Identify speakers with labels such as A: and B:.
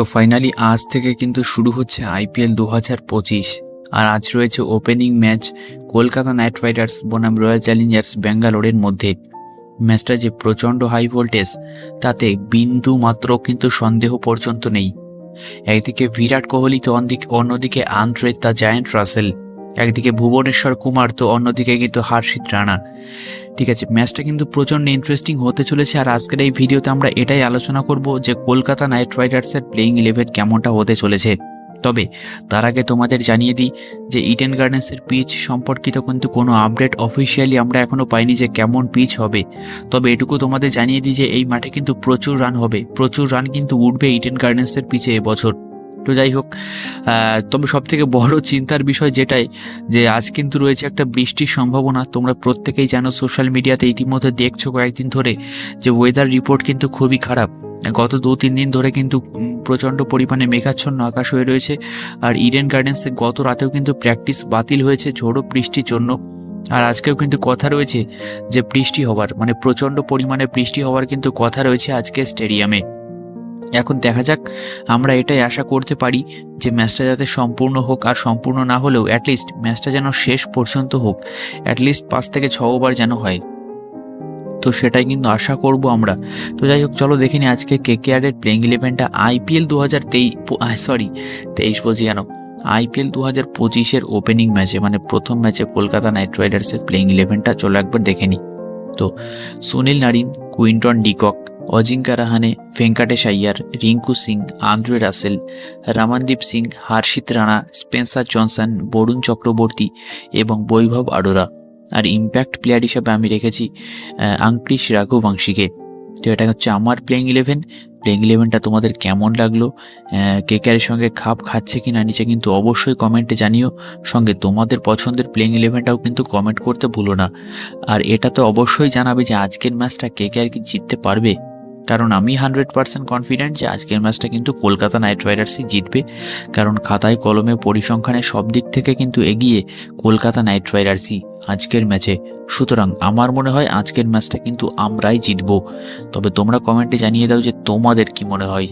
A: তো ফাইনালি আজ থেকে কিন্তু শুরু হচ্ছে আইপিএল দু হাজার পঁচিশ। আর আজ রয়েছে opening match Kolkata Knight Riders বনাম রয়্যাল চ্যালেঞ্জার্স ব্যাঙ্গালোরের মধ্যে। ম্যাচটা যে প্রচণ্ড হাই ভোল্টেজ তাতে বিন্দু মাত্র কিন্তু সন্দেহ পর্যন্ত নেই। একদিকে বিরাট কোহলি তো অন্যদিকে আন্দ্রে দ্য জায়ান্ট রাসেল একদিকে ভুবনেশ্বর কুমার, তো অন্যদিকে কিন্তু হার্ষিত রানা। ঠিক আছে, ম্যাচটা কিন্তু প্রচণ্ড ইন্টারেস্টিং হতে চলেছে আর আজকের এই ভিডিওতে আমরা এটাই আলোচনা করব যে কলকাতা নাইট রাইডার্সের প্লেইং ইলেভেন কেমনটা হতে চলেছে। তবে তার আগে তোমাদের জানিয়ে দিই যে ইডেন গার্ডেন্সের পিচ সম্পর্কিত কিন্তু কোনো আপডেট অফিসিয়ালি আমরা এখনও পাইনি যে কেমন পিচ হবে। তবে এটুকু তোমাদের জানিয়ে দিই যে এই মাঠে কিন্তু প্রচুর রান হবে। প্রচুর রান কিন্তু উঠবে ইডেন গার্ডেন্সের পিচে এবছর। তো যাই হোক তবে সব থেকে বড় চিন্তার বিষয় যেটাই, যে আজ কিন্তু রয়েছে একটা বৃষ্টির সম্ভাবনা। তোমরা প্রত্যেকেই জানো সোশ্যাল মিডিয়াতে ইতিমধ্যে দেখছ কয়েকদিন ধরে যে ওয়েদার রিপোর্ট কিন্তু খুবই খারাপ। গত দু তিন দিন ধরে কিন্তু প্রচণ্ড পরিমাণে মেঘাচ্ছন্ন আকাশ হয়ে রয়েছে। আর ইডেন গার্ডেন্সে গত রাতেও কিন্তু প্র্যাকটিস বাতিল হয়েছে, ঝোড়ো বৃষ্টির জন্য। আর আজকেও কিন্তু কথা রয়েছে যে বৃষ্টি হওয়ার মানে প্রচণ্ড পরিমাণে বৃষ্টি হওয়ার কিন্তু কথা রয়েছে আজকে স্টেডিয়ামে এখন দেখা যাক, আমরা এটাই আশা করতে পারি যে ম্যাচটা যাতে সম্পূর্ণ হোক আর সম্পূর্ণ না হলেও অ্যাটলিস্ট ম্যাচটা যেন শেষ পর্যন্ত হোক অ্যাটলিস্ট পাঁচ থেকে ছ ওভার যেন হয়। তো সেটাই কিন্তু আশা করব আমরা। তো যাই হোক, চলো দেখিনি আজকে কে কে আরের প্লেইং ইলেভেনটা আইপিএল দু হাজার তেইশ সরি তেইশ বলছি কেন? আইপিএল দু হাজার পঁচিশের ওপেনিং ম্যাচে মানে প্রথম ম্যাচে কলকাতা নাইট রাইডার্সের প্লেইং ইলেভেনটা চলো একবার দেখে নিই তো Sunil Narine, Quinton de Kock Ajinkya Rahane, Venkatesh Iyer, Rinku Singh, Andre Russell, Ramandeep Singh, Harshit Rana, Spencer Johnson, Varun Chakravarthy এবং বৈভব আরোরা। আর ইম্প্যাক্ট প্লেয়ার হিসাবে আমি রেখেছি আঙ্ক্রিশ রাঘুবংশীকে তো এটা হচ্ছে আমার প্লেইং ইলেভেন প্লেইং ইলেভেনটা তোমাদের কেমন লাগল? কে কেয়ারের সঙ্গে খাপ খাচ্ছে কি না নিচে কিন্তু অবশ্যই কমেন্টে জানিও। সঙ্গে তোমাদের পছন্দের প্লেইং ইলেভেনটাও কিন্তু কমেন্ট করতে ভুলো না। আর এটা তো অবশ্যই জানাবে যে আজকের ম্যাচটা কে কে আর কি জিততে পারবে। কারণ আমি হান্ড্রেড পার্সেন্ট কনফিডেন্ট যে আজকের ম্যাচটা কিন্তু কলকাতা নাইট রাইডার্সই জিতবে। কারণ খাতায় কলমে পরিসংখ্যানে সব দিক থেকে কিন্তু এগিয়ে কলকাতা নাইট রাইডার্সই আজকের ম্যাচে। সুতরাং আমার মনে হয় আজকের ম্যাচটা কিন্তু আমরাই জিতব। তবে তোমরা কমেন্টে জানিয়ে দাও যে তোমাদের কি মনে হয়।